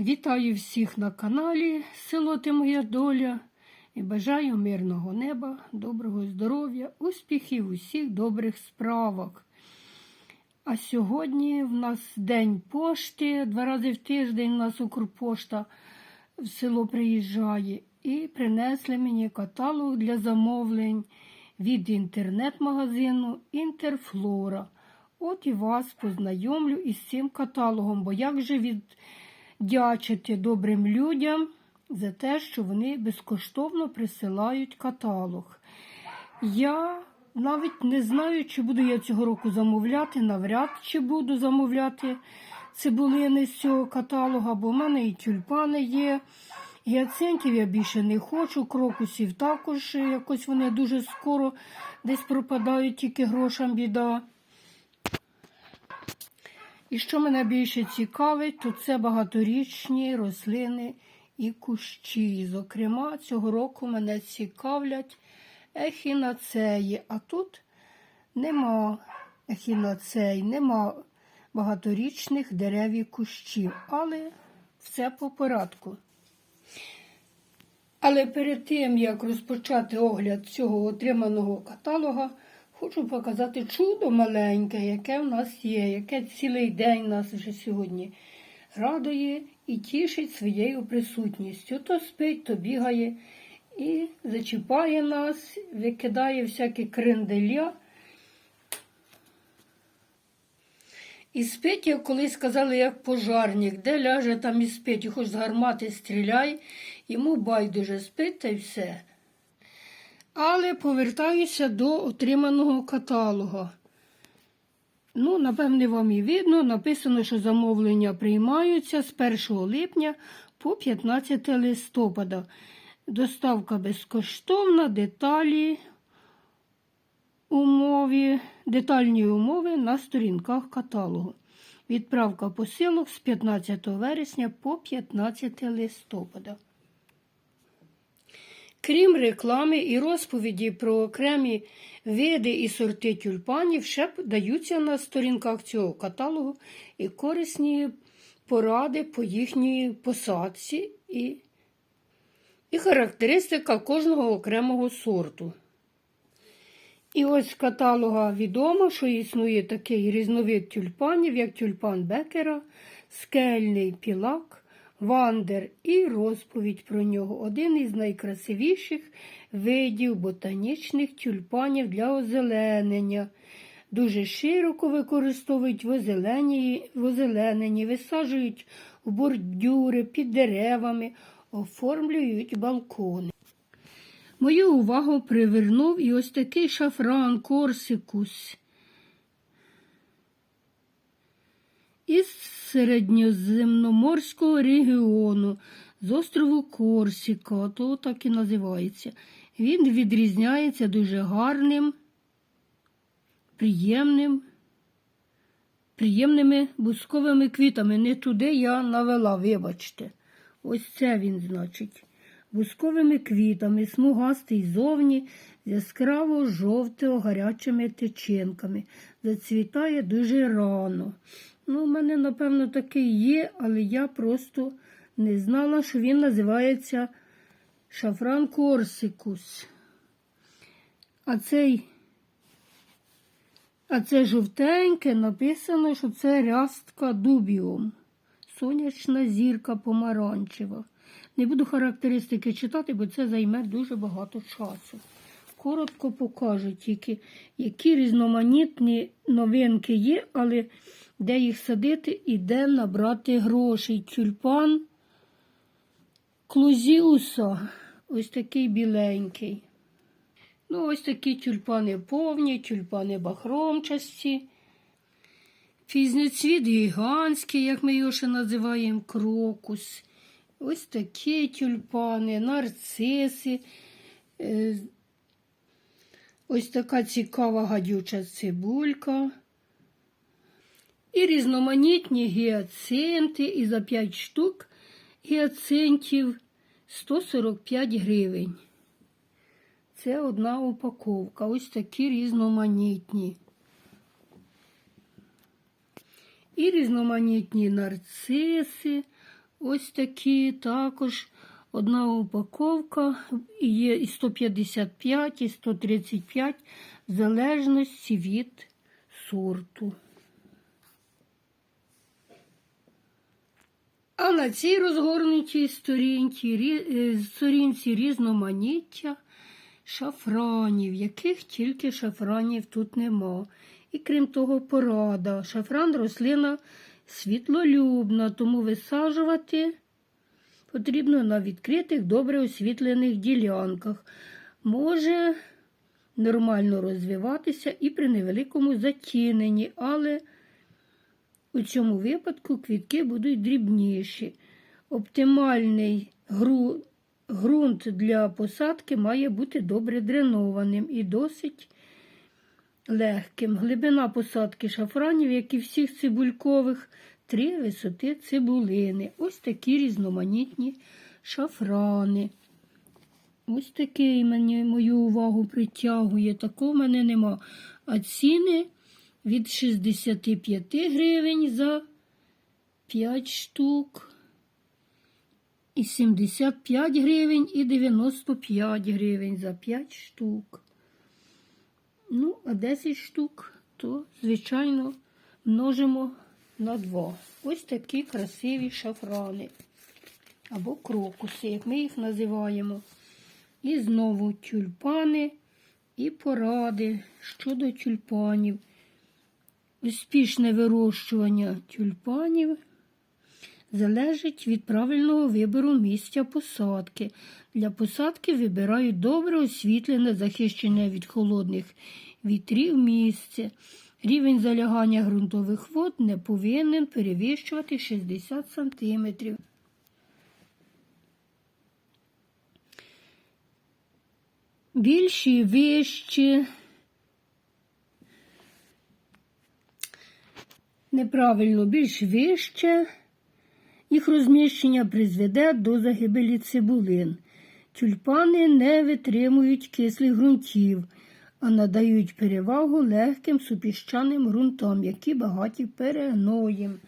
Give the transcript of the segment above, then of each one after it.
Вітаю всіх на каналі Село Ти Моя Доля і бажаю мирного неба, доброго здоров'я, успіхів усіх добрих справах. А сьогодні в нас день пошти, два рази в тиждень у нас Укрпошта в село приїжджає і принесли мені каталог для замовлень від інтернет-магазину Інтерфлора. От і вас познайомлю із цим каталогом, бо як же віддячити добрим людям за те, що вони безкоштовно присилають каталог. Я навіть не знаю, чи буду я цього року замовляти, навряд чи буду замовляти цибулини з цього каталога, бо в мене і тюльпани є. Гіацинтів я більше не хочу, крокусів також якось вони дуже скоро десь пропадають, тільки грошам біда. І що мене більше цікавить, то це багаторічні рослини і кущі. Зокрема, цього року мене цікавлять ехінацеї, а тут нема ехінацей, нема багаторічних дерев і кущів, але все по порядку. Але перед тим, як розпочати огляд цього отриманого каталога, хочу показати чудо маленьке, яке в нас є, яке цілий день нас вже сьогодні радує і тішить своєю присутністю. То спить, то бігає і зачіпає нас, викидає всякі кренделя. І спить, як колись сказали, як пожарник, де ляже, там і спить, і хоч з гармати стріляй, йому байдуже спить та й все. Але повертаюся до отриманого каталога. Ну, напевне, вам і видно, написано, що замовлення приймаються з 1 липня по 15 листопада. Доставка безкоштовна, деталі умові, детальні умови на сторінках каталогу. Відправка посилок з 15 вересня по 15 листопада. Крім реклами і розповіді про окремі види і сорти тюльпанів, ще даються на сторінках цього каталогу і корисні поради по їхній посадці і, і характеристика кожного окремого сорту. І ось з каталога відомо, що існує такий різновид тюльпанів, як тюльпан Бекера, скельний пілак, вандер і розповідь про нього. Один із найкрасивіших видів ботанічних тюльпанів для озеленення. Дуже широко використовують в озелененні, в озелененні, висаджують у бордюри під деревами, оформлюють балкони. Мою увагу привернув і ось такий шафран Корсикус із середньоземноморського регіону з острову Корсіка, то так і називається. Він відрізняється дуже гарним, приємним, приємними бусковими квітами. Не туди я навела, вибачте. Ось це він, значить бусковими квітами, смугастий зовні, з яскраво жовтого гарячими тичинками. Зацвітає дуже рано. Ну, у мене, напевно, такий є, але я просто не знала, що він називається шафран корсикус. А цей, а це жовтеньке написано, що це рястка дубіум. Сонячна зірка помаранчева. Не буду характеристики читати, бо це займе дуже багато часу. Коротко покажу тільки, які різноманітні новинки є, але де їх садити і де набрати грошей. Тюльпан клузіуса, ось такий біленький. Ну, ось такі тюльпани повні, тюльпани бахромчасті. Фізніцвіт гігантський, як ми його ще називаємо, крокус. Ось такі тюльпани, нарциси. Е, ось така цікава гадюча цибулька. І різноманітні гіацинти. І за 5 штук гіацинтів 145 гривень. Це одна упаковка. Ось такі різноманітні. І різноманітні нарциси. Ось такі також одна упаковка. Є і 155, і 135, в залежності від сорту. А на цій розгорнутій сторінці, е, сторінці різноманіття шафранів, яких тільки шафранів тут нема. І крім того, порада. Шафран рослина світлолюбна, тому висаджувати потрібно на відкритих, добре освітлених ділянках. Може нормально розвиватися і при невеликому затіненні, але у цьому випадку квітки будуть дрібніші. Оптимальний ґрунт для посадки має бути добре дренованим і досить легким. Глибина посадки шафранів, як і всіх цибулькових, три висоти цибулини. Ось такі різноманітні шафрани. Ось такий мені мою увагу притягує. Такого в мене нема. А ціни від 65 гривень за 5 штук. І 75 гривень, і 95 гривень за 5 штук. Ну, а 10 штук, то, звичайно, множимо на 2. Ось такі красиві шафрани. Або крокуси, як ми їх називаємо. І знову тюльпани і поради щодо тюльпанів. Успішне вирощування тюльпанів залежить від правильного вибору місця посадки. Для посадки вибирають добре освітлене, захищене від холодних вітрів місце. Рівень залягання ґрунтових вод не повинен перевищувати 60 см. Більші, вищі. Неправильно, більш вище. Їх розміщення призведе до загибелі цибулин. Тюльпани не витримують кислих ґрунтів, а надають перевагу легким супіщаним ґрунтам, які багаті перегноєм.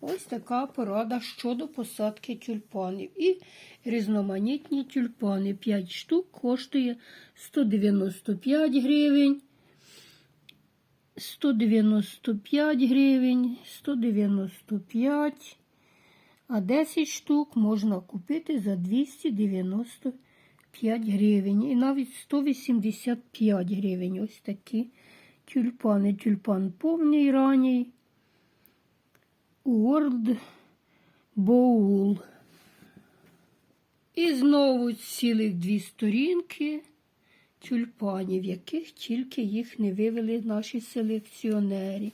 Ось така порада щодо посадки тюльпанів. І різноманітні тюльпани. 5 штук коштує 195 гривень. 195 гривень, 195, а 10 штук можна купити за 295 гривень і навіть 185 гривень. Ось такі тюльпани. Тюльпан повний ранній. World Bowl. І знову цілих дві сторінки тюльпанів, яких тільки їх не вивели наші селекціонери.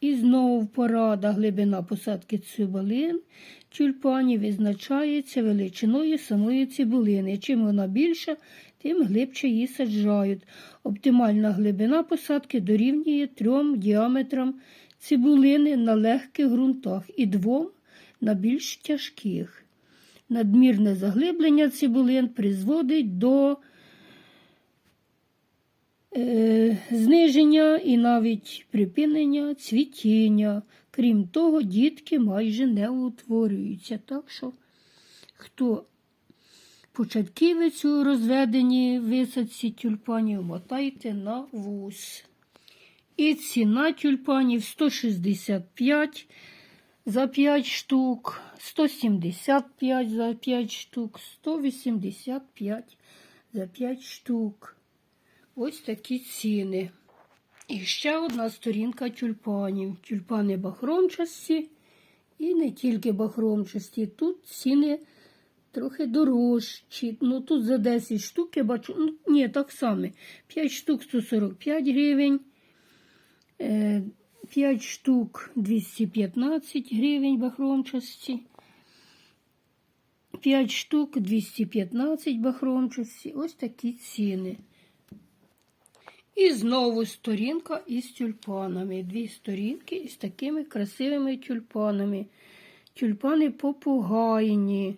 І знову порада глибина посадки цибулин тюльпанів визначається величиною самої цибулини. Чим вона більша, тим глибше її саджають. Оптимальна глибина посадки дорівнює трьом діаметрам цибулини на легких ґрунтах і двом на більш тяжких. Надмірне заглиблення цибулин призводить до зниження і навіть припинення цвітіння. Крім того, дітки майже не утворюються. Так що, хто початківець у розведенні висадці тюльпанів, мотайте на вуз. І ціна тюльпанів 165 за 5 штук, 175 за 5 штук, 185 за 5 штук. Ось такі ціни. І ще одна сторінка тюльпанів. Тюльпани бахромчасті і не тільки бахромчасті. Тут ціни трохи дорожчі. Ну тут за 10 штук я бачу, ну ні, так само. 5 штук 145 гривень. 5 штук 215 гривень бахромчасті. 5 штук 215 бахромчасті. Ось такі ціни. І знову сторінка із тюльпанами. Дві сторінки із такими красивими тюльпанами. Тюльпани попугайні.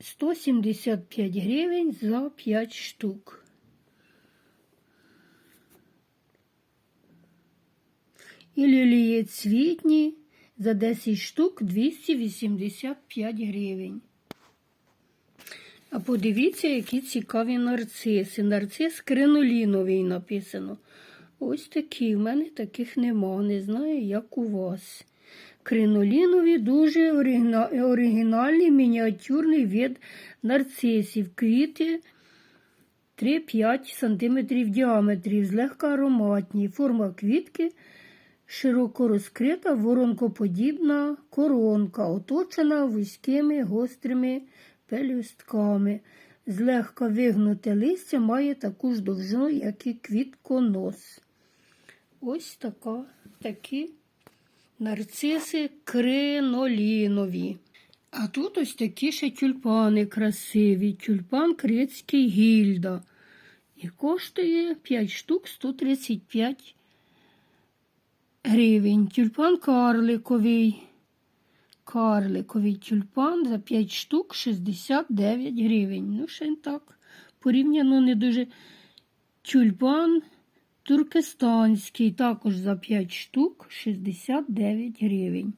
175 гривень за 5 штук. І лілії цвітні За 10 штук 285 гривень. А подивіться, які цікаві нарциси. Нарцис криноліновий написано. Ось такі. В мене таких нема. Не знаю, як у вас. Кринолінові дуже оригінальний мініатюрний вид нарцисів. Квіти 3-5 см в діаметрі, злегка ароматні. Форма квітки широко розкрита, воронкоподібна коронка, оточена вузькими гострими пелюстками. Злегка вигнуте листя має таку ж довжину, як і квітконос. Ось така, такі нарциси кринолінові. А тут ось такі ще тюльпани красиві. Тюльпан крицький гільда. І коштує 5 штук 135 гривень. Тюльпан карликовий. Карликовий тюльпан за 5 штук 69 гривень. Ну, ще так. Порівняно не дуже. Тюльпан туркестанський також за 5 штук 69 гривень.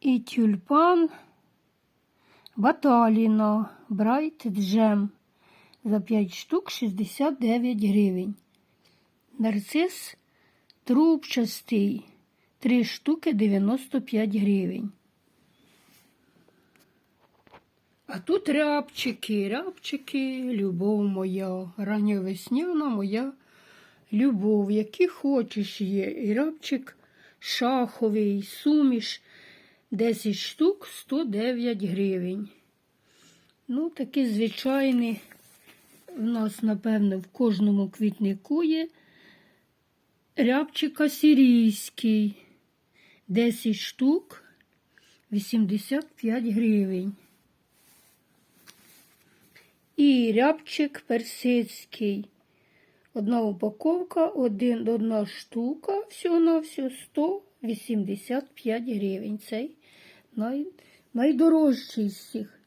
І тюльпан Баталіна Брайт Джем за 5 штук 69 гривень. Нарцис трубчастий 3 штуки 95 гривень. А тут рябчики, рябчики, любов моя, ранньовесняна моя любов, які хочеш є. І рябчик шаховий, суміш 10 штук 109 гривень. Ну, такі звичайні. У нас, напевно, в кожному квітнику є рябчик асирійський. 10 штук 85 гривень. І рябчик персидський. Одна упаковка, один, одна штука, всього на всього 185 гривень. Цей най, найдорожчий з всіх.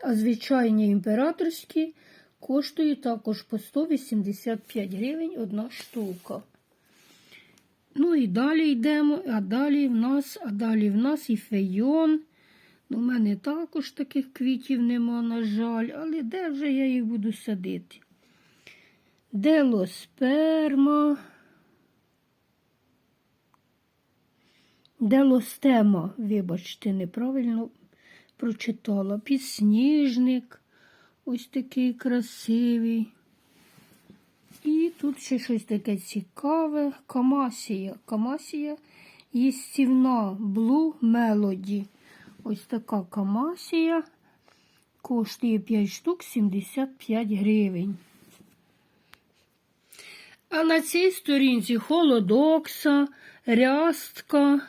А звичайні імператорські коштують також по 185 гривень одна штука. Ну і далі йдемо, а далі в нас, а далі в нас і фейон. У мене також таких квітів нема, на жаль, але де вже я їх буду садити? Делосперма. Делостема, вибачте, неправильно прочитала. Підсніжник. Ось такий красивий. Тут ще щось таке цікаве. Камасія. Камасія їстівна Blue Melody. Ось така камасія. Коштує 5 штук 75 гривень. А на цій сторінці холодокса, рястка,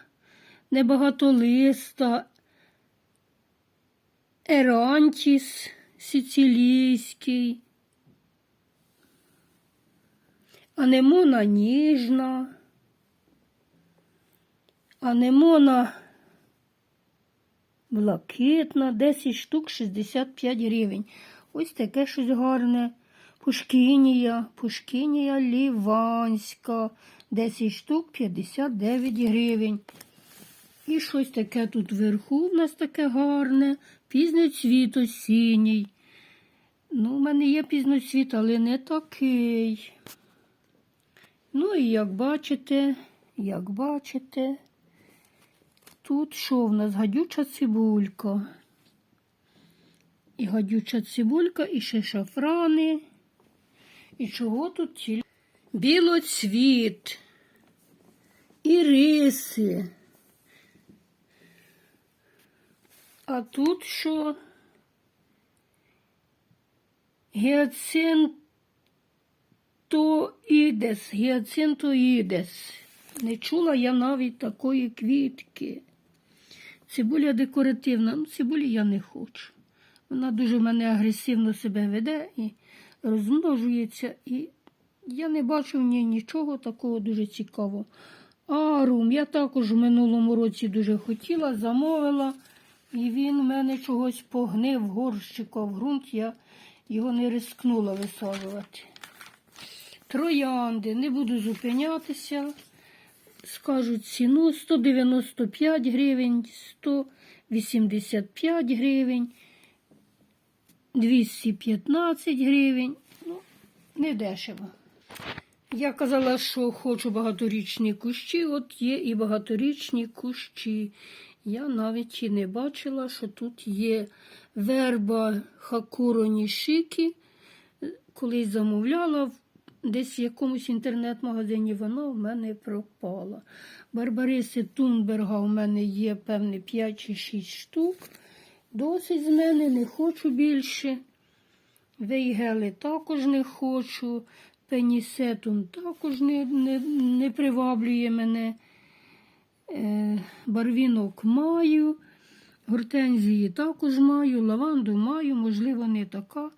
небагатолиста, ерантіс сицилійський, анемона ніжна, анемона блакитна, 10 штук 65 гривень. Ось таке щось гарне. Пушкінія, пушкінія ліванська, 10 штук 59 гривень. І щось таке тут вверху в нас таке гарне, пізноцвіт осінній. Ну, у мене є пізноцвіт, але не такий. Ну і як бачите, як бачите, тут що в нас гадюча цибулька. І гадюча цибулька, і ще шафрани. І чого тут тільки? Білоцвіт, іриси. А тут що? Гіацинтоїдес, гіацинтоїдес. Не чула я навіть такої квітки. Цибуля декоративна, ну цибулі я не хочу. Вона дуже в мене агресивно себе веде і розмножується, і я не бачу в ній нічого такого дуже цікавого. А рум я також в минулому році дуже хотіла, замовила, і він в мене чогось погнив горщика в ґрунт, я його не рискнула висаджувати. Троянди. Не буду зупинятися. Скажуть ціну 195 гривень, 185 гривень, 215 гривень. Ну, не дешево. Я казала, що хочу багаторічні кущі, от є і багаторічні кущі. Я навіть і не бачила, що тут є верба Хакуро Нішікі. Колись замовляла десь в якомусь інтернет-магазині, вона в мене пропала. Барбариси Тунберга у мене є, певне, 5 чи 6 штук. Досить з мене, не хочу більше. Вейгели також не хочу. Пенісетум також не, не, не приваблює мене. Е, барвінок маю. Гортензії також маю, лаванду маю, можливо, не така.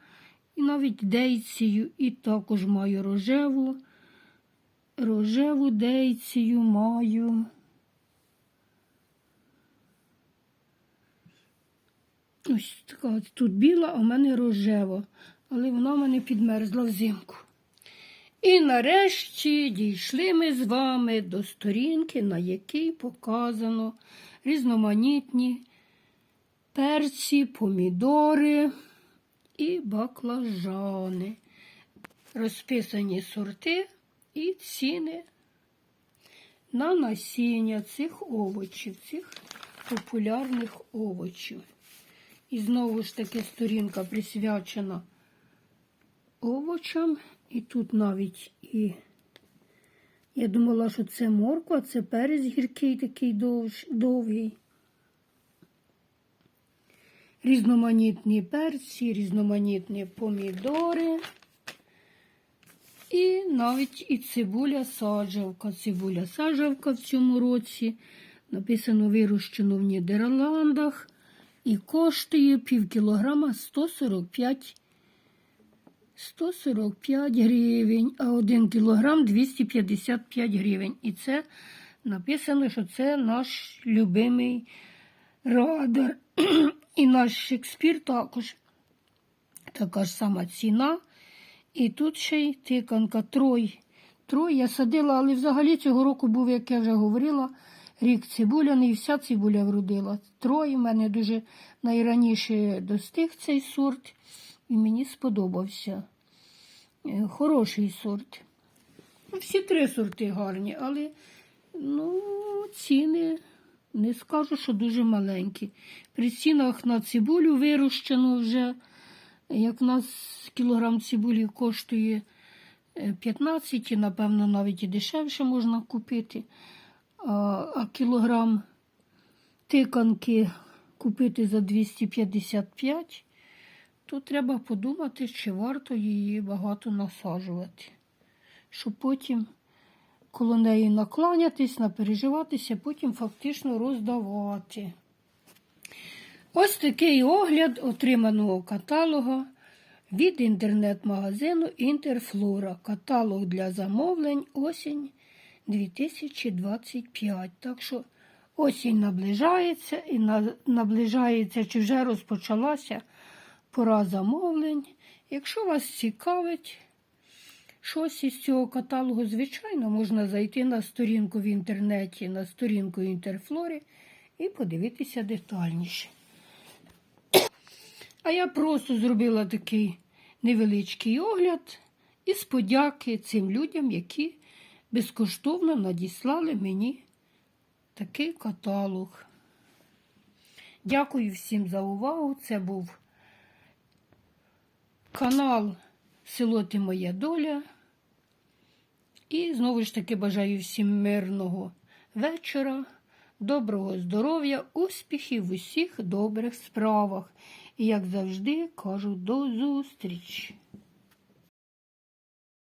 І навіть дейцію, і також маю рожеву. Рожеву дейцію маю. Ось така тут біла, а в мене рожева, але вона в мене підмерзла взимку. І нарешті дійшли ми з вами до сторінки, на якій показано різноманітні перці, помідори і баклажани. Розписані сорти і ціни на насіння цих овочів, цих популярних овочів. І знову ж таки сторінка присвячена овочам. І тут навіть і я думала, що це морква, це перець гіркий такий довгий. Різноманітні перці, різноманітні помідори. І навіть і цибуля саджавка. Цибуля саджавка в цьому році. Написано вирощено в Нідерландах. І коштує пів кілограма 145 145 гривень, а 1 кілограм 255 гривень. І це написано, що це наш любимий радар. І наш Шекспір також. Така ж сама ціна. І тут ще й тиканка трой. Трой я садила, але взагалі цього року був, як я вже говорила, рік цибуляний, вся цибуля вродила. Трой в мене дуже найраніше достиг цей сорт, і мені сподобався. Е, Хороший сорт. Ну, Всі три сорти гарні, але ну, ціни не скажу, що дуже маленькі. При цінах на цибулю вирощено вже, як в нас кілограм цибулі коштує е, 15, і, напевно, навіть і дешевше можна купити. А, а кілограм тиканки купити за 255, то треба подумати, чи варто її багато насаджувати, щоб потім коло неї накланятись, напереживатися, потім фактично роздавати. Ось такий огляд отриманого каталога від інтернет-магазину Інтерфлора. Каталог для замовлень осінь 2025. Так що осінь наближається і наближається, чи вже розпочалася пора замовлень. Якщо вас цікавить щось із цього каталогу, звичайно, можна зайти на сторінку в інтернеті, на сторінку Інтерфлори і подивитися детальніше. А я просто зробила такий невеличкий огляд із подяки цим людям, які безкоштовно надіслали мені такий каталог. Дякую всім за увагу. Це був канал Село Ти Моя Доля. І знову ж таки бажаю всім мирного вечора, доброго здоров'я, успіхів в усіх добрих справах. І, як завжди, кажу, до зустрічі!